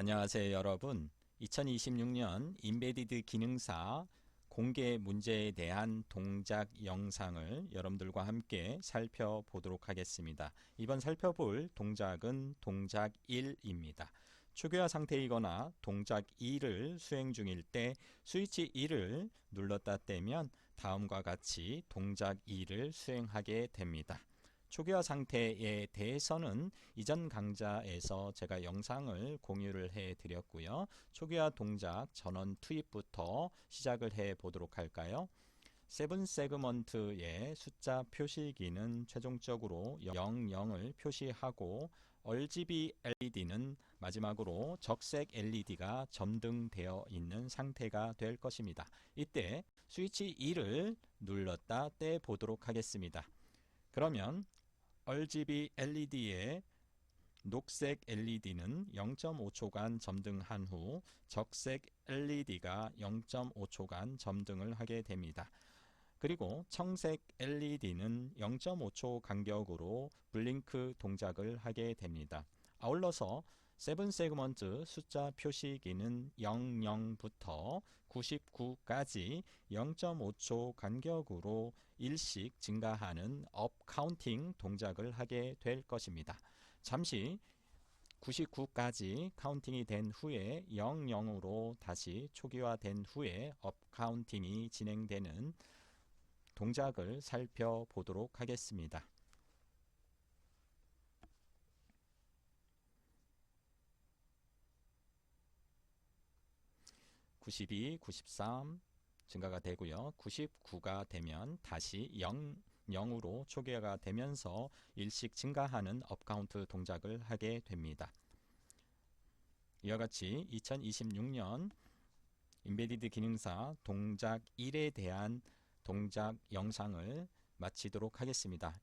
안녕하세요 여러분. 2026년 인베디드 기능사 공개 문제에 대한 동작 영상을 여러분들과 함께 살펴보도록 하겠습니다. 이번 살펴볼 동작은 동작 1입니다. 초기화 상태이거나 동작 2를 수행 중일 때 스위치 1을 눌렀다 떼면 다음과 같이 동작 2를 수행하게 됩니다 초기화 상태에 대해서는 이전 강좌에서 제가 영상을 공유를 해 드렸고요. 초기화 동작 전원 투입부터 시작을 해 보도록 할까요? 세븐 세그먼트의 숫자 표시기는 최종적으로 00을 표시하고 RGB LED는 마지막으로 적색 LED가 점등되어 있는 상태가 될 것입니다. 이때 스위치 2를 눌렀다 떼 보도록 하겠습니다. 그러면 RGB LED의 녹색 LED는 0.5초간 점등한 후 적색 LED가 0.5초간 점등을 하게 됩니다. 그리고 청색 LED는 0.5초 간격으로 블링크 동작을 하게 됩니다. 아울러서 세븐 세그먼트 숫자 표시기는 00부터 99까지 0.5초 간격으로 일씩 증가하는 업 카운팅 동작을 하게 될 것입니다. 잠시 99까지 카운팅이 된 후에 00으로 다시 초기화된 후에 업 카운팅이 진행되는 동작을 살펴보도록 하겠습니다. 92, 93 증가가 되고요. 99가 되면 다시 0, 0으로 초기화가 되면서 일씩 증가하는 업카운트 동작을 하게 됩니다. 이와 같이 2026년 인베디드 기능사 동작 1에 대한 동작 영상을 마치도록 하겠습니다.